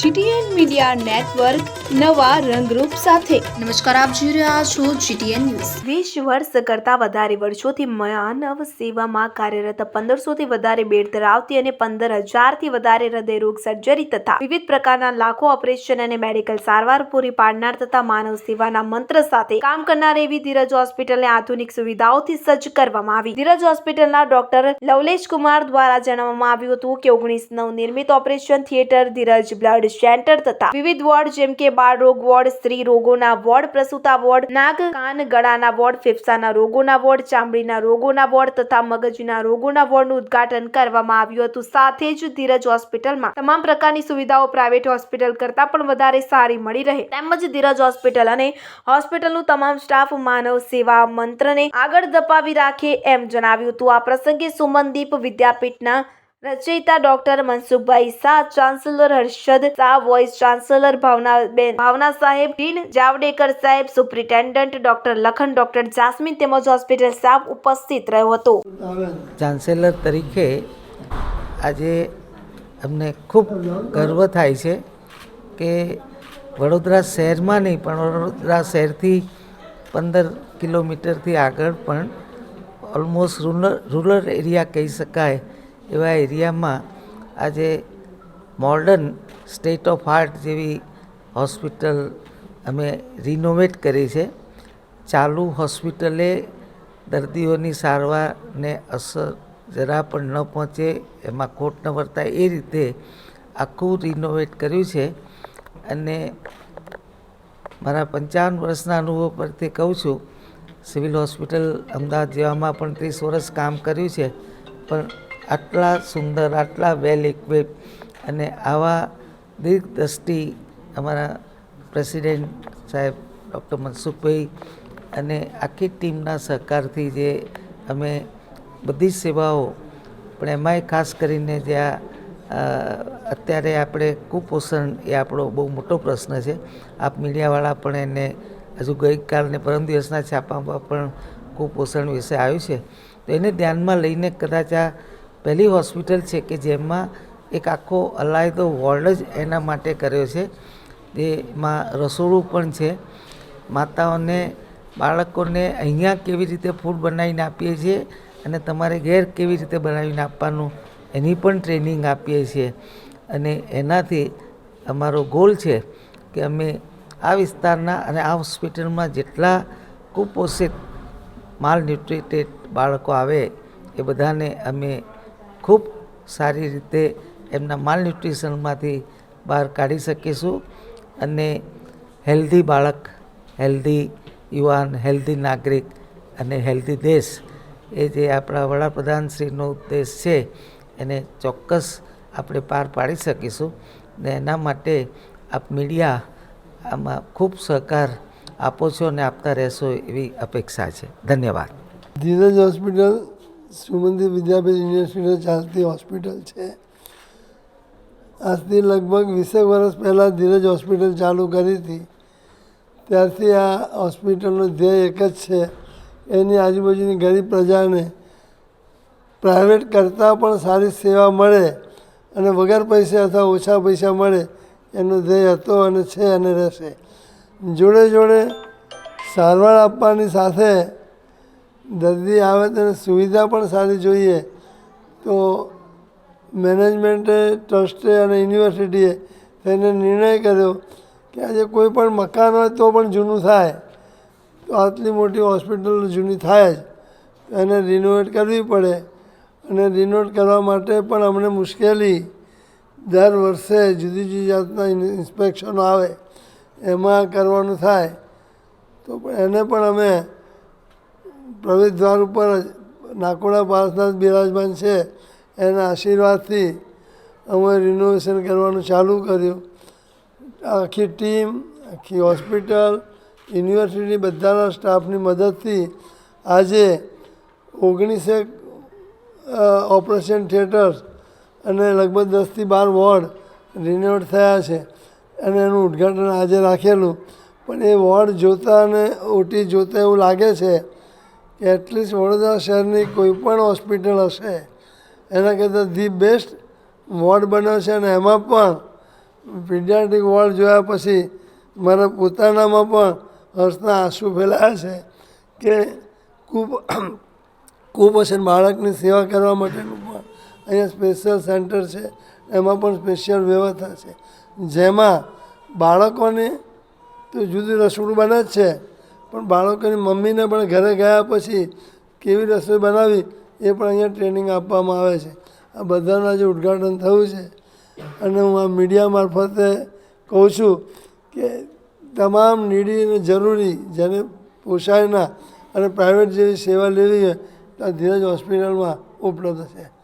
GTN media network નવા રંગરૂપ સાથે. નમસ્કાર આપ જોઈ રહ્યા છો જીટીએન ન્યૂઝ. વીસ વર્ષ કરતાં વધારે વર્ષોથી માનવ સેવામાં કાર્યરત પંદરસોથી વધારે બેડ ધરાવતી અને પંદર હજારથી વધારે હૃદયરોગ સર્જરી તથા વિવિધ પ્રકારના લાખો ઓપરેશન અને મેડિકલ સારવાર પૂરી પાડનાર તથા માનવ સેવાના મંત્ર સાથે કામ કરનાર એવી ધીરજ હોસ્પિટલને આધુનિક સુવિધાઓથી સજ્જ કરવામાં આવી. ધીરજ હોસ્પિટલના ડોક્ટર લવલેશ કુમાર દ્વારા જણાવવામાં આવ્યું હતું કે ઓગણીસ નવ નિર્મિત operation theatre Dhiraj blood centre તથા વિવિધ વોર્ડ જેમ કે બાળ રોગ વોર્ડ, સ્ત્રી રોગોના વોર્ડ, પ્રસૂતા વોર્ડ નાક કાન, ગળાના વોર્ડ, ફેફસાના રોગોના વોર્ડ, ચામડીના રોગોના વોર્ડ તથા મગજના રોગોના વોર્ડનું ઉદ્ઘાટન કરવામાં આવ્યું હતું. સાથે જ ધીરજ હોસ્પિટલમાં તમામ પ્રકારની સુવિધાઓ પ્રાઇવેટ હોસ્પિટલ કરતાં પણ વધારે સારી મળી રહે. તેમજ ધીરજ હોસ્પિટલ અને હોસ્પિટલનું તમામ સ્ટાફ માનવ સેવા મંત્રને આગળ ધપાવી રાખે એમ જણાવ્યું હતું. આ પ્રસંગે સુમનદીપ વિદ્યાપીઠના રચયિતા doctor Mansukhbhai Shah chancellor Harshad Shah, vice chancellor Bhavnaben Bhavna સાહેબ, ડીન જાવડેકર સાહેબ, superintendent doctor Lakhan, doctor Jasmine તેમજ હોસ્પિટલ સ્ટાફ ઉપસ્થિત રહ્યો હતો. ચાન્સેલર તરીકે આજે અમને ખૂબ ગર્વ થાય છે કે વડોદરા શહેરમાં નહીં, પણ વડોદરા શહેરથી પંદર કિલોમીટરથી આગળ પણ ઓલમોસ્ટ રૂરલ રૂરલ એરિયા કહી શકાય. એવા એરિયામાં આજે મોડર્ન સ્ટેટ ઓફ આર્ટ જેવી હોસ્પિટલ અમે રિનોવેટ કરી છે. ચાલુ હોસ્પિટલે દર્દીઓની સારવારને અસર જરા પણ ન પહોંચે, એમાં ખોટ ન વર્તાય એ રીતે આખું રિનોવેટ કર્યું છે. અને મારા પંચાવન વર્ષના અનુભવ પરથી કહું છું, સિવિલ હોસ્પિટલ અમદાવાદ જેવામાં પણ ત્રીસ વર્ષ કામ કર્યું છે. પણ આટલા સુંદર, આટલા વેલ ઇક્વિપ અને આવા દીર્ઘદ્રષ્ટિ અમારા પ્રેસિડેન્ટ સાહેબ ડૉક્ટર મનસુખભાઈ અને આખી ટીમના સહકારથી જે અમે બધી સેવાઓ, પણ એમાંય ખાસ કરીને જે આ અત્યારે આપણે કુપોષણ એ આપણો બહુ મોટો પ્રશ્ન છે. આપ મીડિયાવાળા પણ એને હજુ ગઈકાલને પરમ દિવસના છાપામાં પણ કુપોષણ વિશે આવ્યું છે. તો એને ધ્યાનમાં લઈને કદાચ આ પહેલી હોસ્પિટલ છે કે જેમાં એક આખો અલાયદો વોર્ડ જ એના માટે કર્યો છે. તેમાં રસોડું પણ છે. માતાઓને, બાળકોને અહીંયા કેવી રીતે ફૂડ બનાવીને આપીએ છીએ અને તમારે ઘેર કેવી રીતે બનાવીને આપવાનું એની પણ ટ્રેનિંગ આપીએ છીએ. અને એનાથી અમારો ગોલ છે કે અમે આ વિસ્તારના અને આ હોસ્પિટલમાં જેટલા કુપોષિત, માલ ન્યુટ્રિટેડ બાળકો આવે એ બધાને અમે ખૂબ સારી રીતે એમના માલ ન્યુટ્રિશનમાંથી બહાર કાઢી શકીશું અને હેલ્ધી બાળક હેલ્ધી યુવાન હેલ્ધી નાગરિક અને હેલ્ધી દેશ એ જે આપણા વડાપ્રધાનશ્રીનો ઉદ્દેશ છે એને ચોક્કસ આપણે પાર પાડી શકીશું ને એના માટે આપ મીડિયા આમાં ખૂબ સહકાર આપો છો અને આપતા રહેશો એવી અપેક્ષા છે. ધન્યવાદ. ધીરજ હોસ્પિટલ સુમંદિર વિદ્યાપીઠ યુનિવર્સિટી ચાલતી હોસ્પિટલ છે. આજથી લગભગ વીસેક વર્ષ પહેલાં ધીરજ હોસ્પિટલ ચાલુ કરી હતી. ત્યારથી આ હોસ્પિટલનો ધ્યેય એક જ છે. એની આજુબાજુની ગરીબ પ્રજાને પ્રાઇવેટ કરતાં પણ સારી સેવા મળે અને વગર પૈસે અથવા ઓછા પૈસા મળે એનો ધ્યેય હતો અને છે અને રહેશે. જોડે જોડે સારવાર આપવાની સાથે દર્દી આવે તેને સુવિધા પણ સારી જોઈએ. તો મેનેજમેન્ટે, ટ્રસ્ટે અને યુનિવર્સિટીએ તેને નિર્ણય કર્યો કે આજે કોઈ પણ મકાન હોય તો પણ જૂનું થાય. તો આટલી મોટી હોસ્પિટલ જૂની થાય જ. એને રિનોવેટ કરવી પડે. અને રિનોવેટ કરવા માટે પણ અમને મુશ્કેલી દર વર્ષે જુદી જુદી જાતના ઇન્સ્પેક્શનો આવે. એમાં કરવાનું થાય. તો એને પણ અમે પ્રવેશ દ્વાર ઉપર જ નાકોડા પાર્સનાથ બિરાજમાન છે. એના આશીર્વાદથી અમે રિનોવેશન કરવાનું ચાલુ કર્યું. આખી ટીમ આખી હોસ્પિટલ યુનિવર્સિટી બધાના સ્ટાફની મદદથી આજે ઓગણીસેક ઓપરેશન થિયેટર્સ અને લગભગ દસથી બાર વોર્ડ રિનોવેટ થયા છે. અને એનું ઉદ્ઘાટન આજે રાખેલું. પણ એ વોર્ડ જોતાં અને ઓટી જોતાં એવું લાગે છે કે એટલીસ્ટ વડોદરા શહેરની કોઈ પણ હોસ્પિટલ હશે, એના કરતાં ધી બેસ્ટ વોર્ડ બન્યો છે અને એમાં પણ પીડિયાટ્રિક વોર્ડ જોયા પછી મારા પોતાનામાં પણ હર્ષના આંસુ ફેલાયા છે કે ખૂબ કુપોષણ બાળકની સેવા કરવા માટેનું પણ અહીંયા સ્પેશિયલ સેન્ટર છે, એમાં પણ સ્પેશિયલ વ્યવસ્થા છે. જેમાં બાળકોને તો જુદી રસોડું બને જ છે પણ બાળકોની મમ્મીને પણ ઘરે ગયા પછી કેવી રસોઈ બનાવી એ પણ અહીંયા ટ્રેનિંગ આપવામાં આવે છે. આ બધાનું આજે ઉદ્ઘાટન થયું છે. અને હું આ મીડિયા મારફતે કહું છું કે તમામ નીડી અને જરૂરી જેને પોસાયના અને પ્રાઇવેટ જેવી સેવા લેવી હોય તો ધીરજ હોસ્પિટલમાં ઉપલબ્ધ છે.